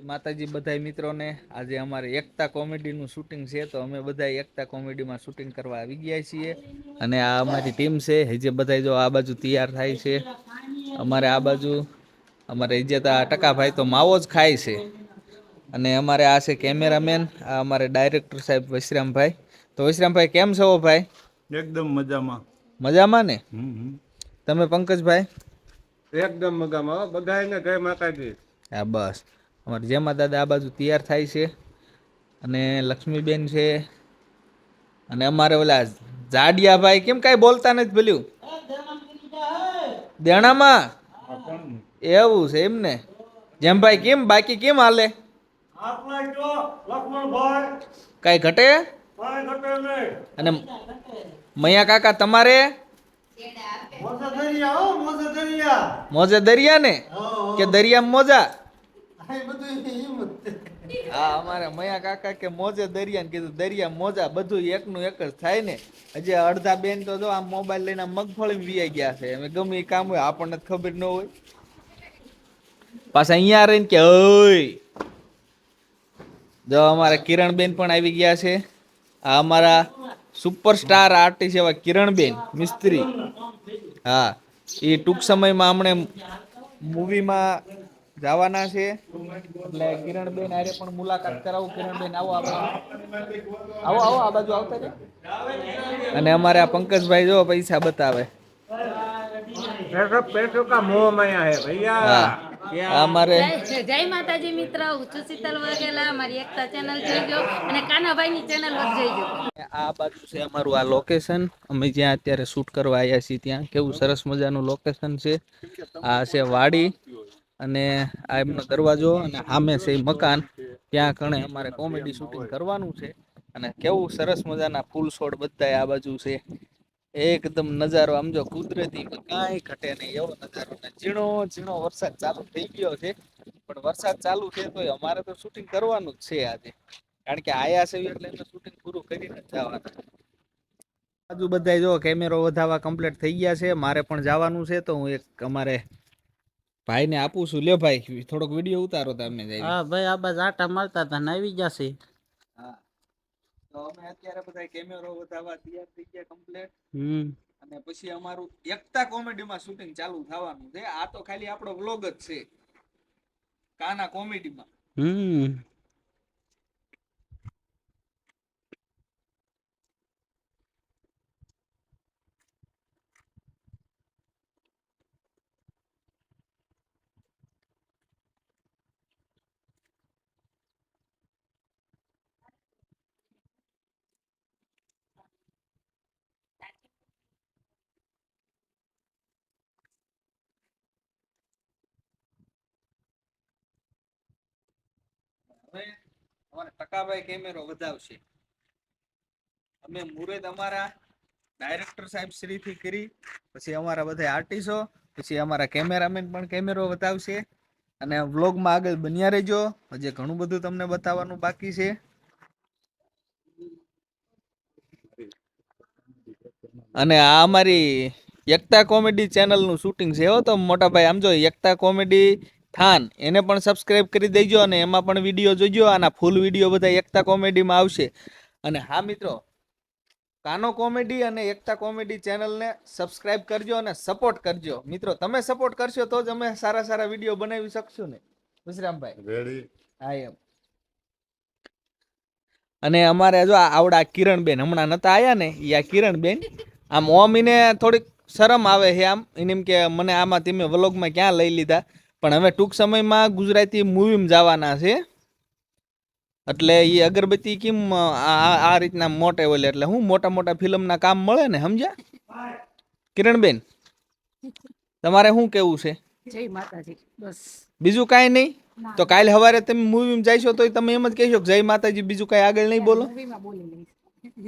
માતાજી બધા મિત્રોને આજે અમારે એકતા કોમેડીનું શૂટિંગ છે તો અમે બધા એકતા કોમેડીમાં શૂટિંગ કરવા આવી ગયા છીએ. અને આ અમારી ટીમ છે જે બધા જો આ બાજુ તૈયાર થાય છે. અમારે આ બાજુ અમારે ઇજ્જતા ટકાભાઈ તો માવો જ ખાય છે. અને અમારે આ છે કેમેરામેન આ અમારે ડાયરેક્ટર સાહેબ વૈશ્રામભાઈ. તો વૈશ્રામભાઈ કેમ છો ભાઈ? એકદમ મજામાં. મજામાં ને? તમે પંકજભાઈ? એકદમ મજામાં. હો. બધાયને જય માતાજી. હા બસ. અમારે જેમાં દાદા આ બાજુ તૈયાર થાય છે. અને લક્ષ્મીબેન છે. અને અમારે ઓલા જાડિયાભાઈ કેમ કાંઈ બોલતા નથી ભલ્યું? દેણામાં? એવું છે એમ ને? જેમભાઈ કેમ? બાકી કેમ હાલે? કાંઈ ઘટે? અને મૈયા કાકા તમારે? મોજે દરિયા ને? કે દરિયા મોજા? હા અમારે મયા કાકા કે મોજે દરિયા કીધું, દરિયા મોજા બધું એકનું એક જ થાય ને. હજી અડધા બેન તો જો આમ મોબાઈલ લઈને મગફળી વીઆઈ ગયા છે. અમે ગમે એ કામ હોય, આપણને ખબર ન હોય. પાછા અહીંયા રહીને કે, ઓય. જો અમારા કિરણબેન પણ આવી ગયા છે. આ અમારા સુપરસ્ટાર આર્ટિસ્ટ એવા કિરણબેન, મિસ્ત્રી. હા એ ટૂંક સમયમાં હમણે મૂવીમાં જવાના છે. એટલે કિરણબેન આરે પણ મુલાકાત કરાવું. કિરણબેન આવો આવો. આવો આ બાજુ આવતા છે અને અમારે આ પંકજભાઈ જો પૈસા બતાવે. અમારે જય માતાજી મિત્ર. હું છું શીતલ વાઘેલા. મારી એકતા ચેનલ જોઈજો અને કાનાભાઈ ની ચેનલ જોઈજો આ બાજુ છે અમારું આ લોકેશન અમે જ્યાં અત્યારે શૂટ કરવા આવ્યા છીએ ત્યાં. કેવું સરસ મજાનું લોકેશન છે. આ છે વાડી. અને આ એમનો દરવાજો અને સામે છે મકાન. ત્યાં કણે અમારે કોમેડી શૂટિંગ કરવાનું છે. અને કેવું સરસ મજાના ફૂલ છોડ બધા આ બાજુ છે. એકદમ નજારો આમ જો કુદરતી કાંઈ ઘટે નહીં એવો નજારો ને ઝીણો ઝીણો વરસાદ ચાલુ થઈ ગયો છે. પણ વરસાદ ચાલુ છે તોય અમારે તો શૂટિંગ કરવાનું જ છે આજે. કારણ કે આયા છે એટલે એમને શૂટિંગ પૂરું કરીને જવાના. બાજુ બધા જો કેમેરો વધારવા કમ્પ્લીટ થઈ ગયા છે. મારે પણ જવાનું છે તો હું એક અમારે ભાઈને આપું છું. લ્યો ભાઈ થોડોક વીડિયો ઉતારો તમે જઈ હા ભાઈ આ બસ આટા મારતા હતા ને આવી જશે. હા. તો અમે અત્યારે બધા કેમેરો વધાવા તૈયાર થઈ ગયા કમ્પ્લીટ હમ. અને પછી અમારું એકતા કોમેડીમાં શૂટિંગ ચાલુ થવાનું છે. આ તો ખાલી આપણો વ્લોગ જ છે. કાના કોમેડીમાં હમ. હવે અમારે ટકાભાઈ કેમેરો વધાવશે. અમે મુરત અમારા ડાયરેક્ટર સાહેબ શ્રીથી કરી, પછી અમારા બધા આર્ટિસ્ટો, પછી અમારા કેમેરામેન પણ કેમેરો બતાવશે અને વ્લોગમાં આગળ બન્યા રહેજો. હજી ઘણું બધું તમને બતાવવાનું બાકી છે. અને આ અમારી એકતા કોમેડી ચેનલનું શૂટિંગ છે હો, તો મોટા ભાઈ આમ જો એકતા કોમેડી થાન એને પણ સબસ્ક્રાઈબ કરી દેજો અને એમાં પણ વીડિયો જોજો. આના ફૂલ વીડિયો બધા એકતા કોમેડીમાં આવશે. અને હા મિત્રો કાનો કોમેડી અને એકતા કોમેડી ચેનલને સબસ્ક્રાઈબ કરજો અને સપોર્ટ કરજો. મિત્રો તમે સપોર્ટ કરશો તો જ અમે સારા સારા વીડિયો બનાવી શકશું ને. વિશ્રામભાઈ. રેડી હા એમ. અને અમારે જો આવડા કિરણબેન હમણાં નતા આવ્યા ને યા આ કિરણબેન આમ ઓમ એને થોડીક શરમ આવે છે આમ. એને એમ કે મને આમાં તમે વ્લોગમાં ક્યાં લઈ લીધા? પણ હવે ટૂંક સમયમાં ગુજરાતી મૂવીમાં જવાના છે. એટલે એ અગરબત્તી કેમ આ રીતના મોટે ઓલે એટલે હું મોટા મોટા ફિલ્મના કામ મળે ને સમજ્યા? કિરણબેન તમારે શું કેવું છે? જય માતાજી બસ. બીજું કાંઈ નહીં? તો કાલે સવારે તમે મૂવીમાં જઈશો તો તમે એમ જ કહેશો કે જય માતાજી બીજું કાંઈ આગળ નહીં બોલો?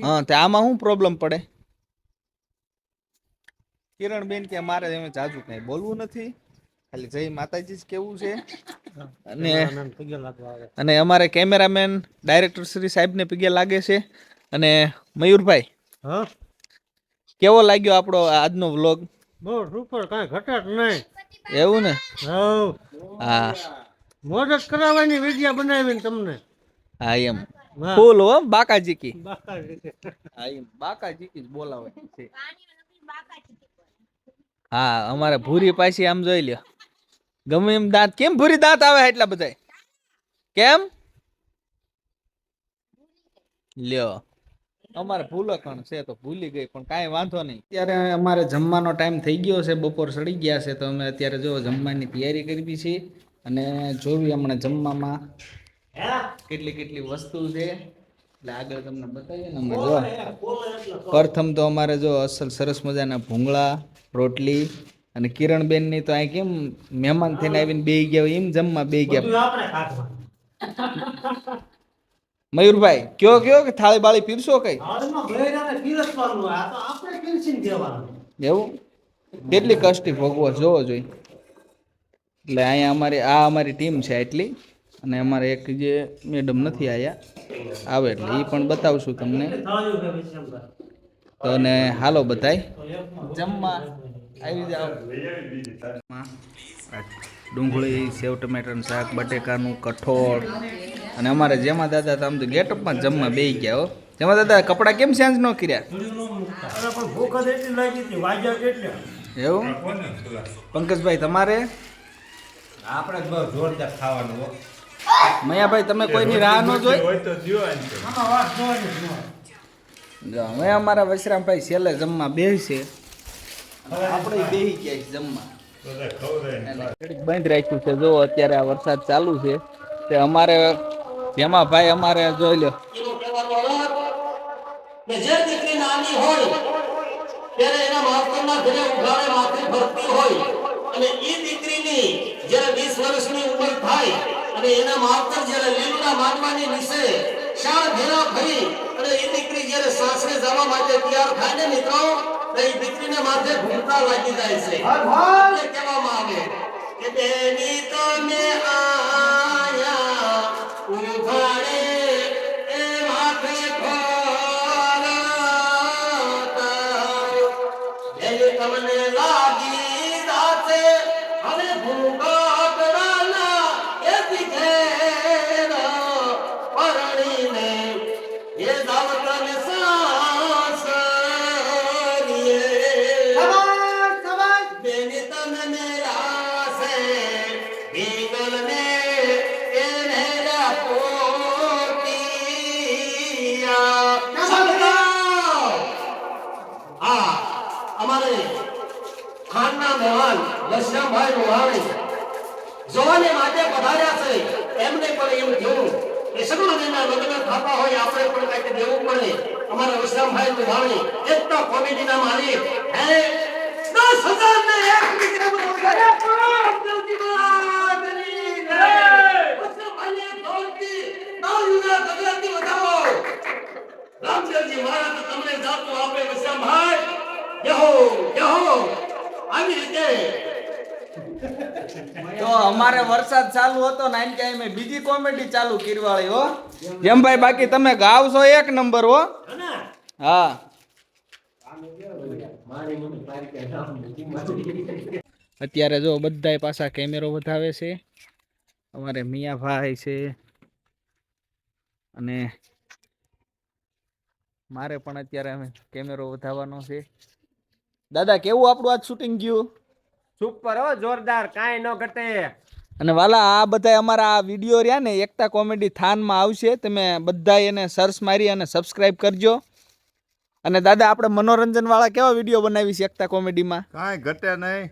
હા તો આમાં શું પ્રોબ્લેમ પડે? કિરણબેન કે મારે એમ જાજુ કાંઈ બોલવું નથી. ખાલી જય માતાજી જ કેવું છે? અને પગે લાગવા આવે. અને અમારે કેમેરામેન ડાયરેક્ટર શ્રી સાહેબને પગે લાગે છે. અને મયુરભાઈ હા? કેવો લાગ્યો આપણો આજનો વ્લોગ? બહુ સુપર કાંઈ ઘટે નહીં. એવું ને? હા. મોદક કરાવવાની વિડિયા બનાવીને તમને. હા એમ. ફૂલ હો બાકાજી કી. હા એમ. બાકાજીકી જ બોલાવવાની છે. હા અમારે ભૂરી પાછી આમ જોઈ લ્યો. ગમે એમ દાંત. કેમ ભૂરી દાંત આવે એટલા બધા કેમ? લ્યો. અમારે ભૂલકણ છે તો ભૂલી ગઈ, પણ કાંઈ વાંધો નહીં. અત્યારે અમારે જમવાનો ટાઈમ થઈ ગયો છે, બપોર સડી ગયા છે, તો અમે અત્યારે જો જમવાની તૈયારી કરવી છે. અને જોવી હમણાં જમવામાં કેટલી કેટલી વસ્તુ છે. એટલે આગળ તમને બતાવીએ ને અમે જો. પ્રથમ તો અમારે જો અસલ સરસ મજાના ભૂંગળા, રોટલી અને કિરણબેનની તો અહીં કેમ મહેમાન થઈને આવીને બે ગયા એમ જમવા બે ગયા. મયુરભાઈ કયો કયો કે થાળી બાળી પીરશો કઈ. એવું કેટલી કષ્ટી ભોગવો જોવો જોઈએ એટલે અહીંયા અમારી આ અમારી ટીમ છે એટલી અને અમારે એક જે મેડમ નથી આયા આવે એટલે એ પણ બતાવશું તમને. તો અને હાલો બધાય જમવા આવી જાઓ ડુંગળી સેવ ટમેટાનું શાક બટેકાનું કઠોળ. અને અમારે જેમાં દાદા તો આમ તો ગેટઅપમાં જમવા બે ગયા હો. જેમાં દાદા કપડાં કેમ ચેન્જ ન કર્યા? એવું? પંકજભાઈ તમારે? આપણે જોરદાર ખાવાનું હો. મયાભાઈ તમે કોઈની રાહ ન જોઈ? હવે અમારા વશરામભાઈ છેલ્લે જમવા બેસશે આપણે બે ક્યાંક જમવા. બંધ રાખ્યું છે. જો અત્યારે આ વરસાદ ચાલુ છે તે અમારે જેમાં ભાઈ અમારે જોઈ લો કે જે દીકરી નાની હોય ત્યારે એના માસ્તરના ઘરે ઉઘાડે માથે ભરતી હોય. અને એ દીકરીની જ્યારે વીસ વર્ષની ઉંમર થાય અને એના માસ્તર જ્યારે લીલુડા માંડવાની નીચે શાળ ભેરા ફરી અને એ દીકરી જ્યારે સાસરે જવા માટે તૈયાર થાય ને મિત્રો એ દીકરીને માથે ઘૂમતા લાગી જાય છે. એટલે કહેવામાં આવે કે બેની તમે આયા ઉઘાડે એ માથે ખોરાતા. એને તમને લાગી રાતે અને ભૂંગાટડાના એ દીકરા પરણીને એ દાવતને આ અમારે ખાનના મહેમાન લશ્યામભાઈ રોહાણી જોવાને માટે પધાર્યા છે. એમને પણ એવું થયું કે સગુણદેવના લગ્ન થતા હોય આપણે પણ કંઈક દેવું પડે. અમારા વિશ્રામભાઈ રોહાણી એકતા કોમેડીના માલિક, હે, દસ હજાર ને એક વરસાદ ચાલુ હતો ને એમ કે અમે બીજી કોમેડી ચાલુ કરવાળી હો. જેમ ભાઈ બાકી તમે ગાવ છો એક નંબર હો. હા અત્યારે જો બધાય પાછા કેમેરો વધાવે છે. અમારે મિયાભાઈ છે. અને મારે પણ અત્યારે અમે કેમેરો વધારવાનો છે. દાદા કેવું આપણું આજ શૂટિંગ ગયું? સુપર હો જોરદાર. કાંઈ ન ઘટે. અને વાલા આ બધા અમારા આ વીડિયો રહ્યા ને એકતા કોમેડી થાનમાં આવશે. તમે બધા એને સર્ચ મારી અને સબસ્ક્રાઇબ કરજો. અને દાદા આપણે મનોરંજન વાળા કેવા વીડિયો બનાવી છે એકતા કોમેડીમાં? કાંઈ ઘટે નહીં.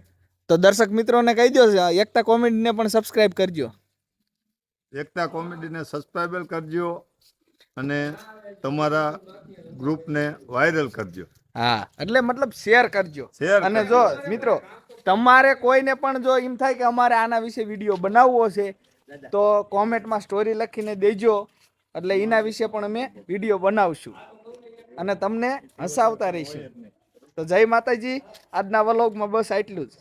તો દર્શક મિત્રોને કહી દો એકતા કોમેડીને પણ સબસ્ક્રાઇબ કરજો. એકતા કોમેડીને સબસ્ક્રાઈબ કરજો અને તમારા ગ્રુપને વાયરલ કરજો. હા એટલે મતલબ શેર કરજો. અને જો મિત્રો તમારે કોઈને પણ જો એમ થાય કે અમારે આના વિશે વીડિયો બનાવવો છે તો કોમેન્ટમાં સ્ટોરી લખીને દેજો. એટલે એના વિશે પણ અમે વીડિયો બનાવશું. અને તમને હસાવતા રહીશું. તો જય માતાજી. આજના વલોગમાં બસ આટલું જ.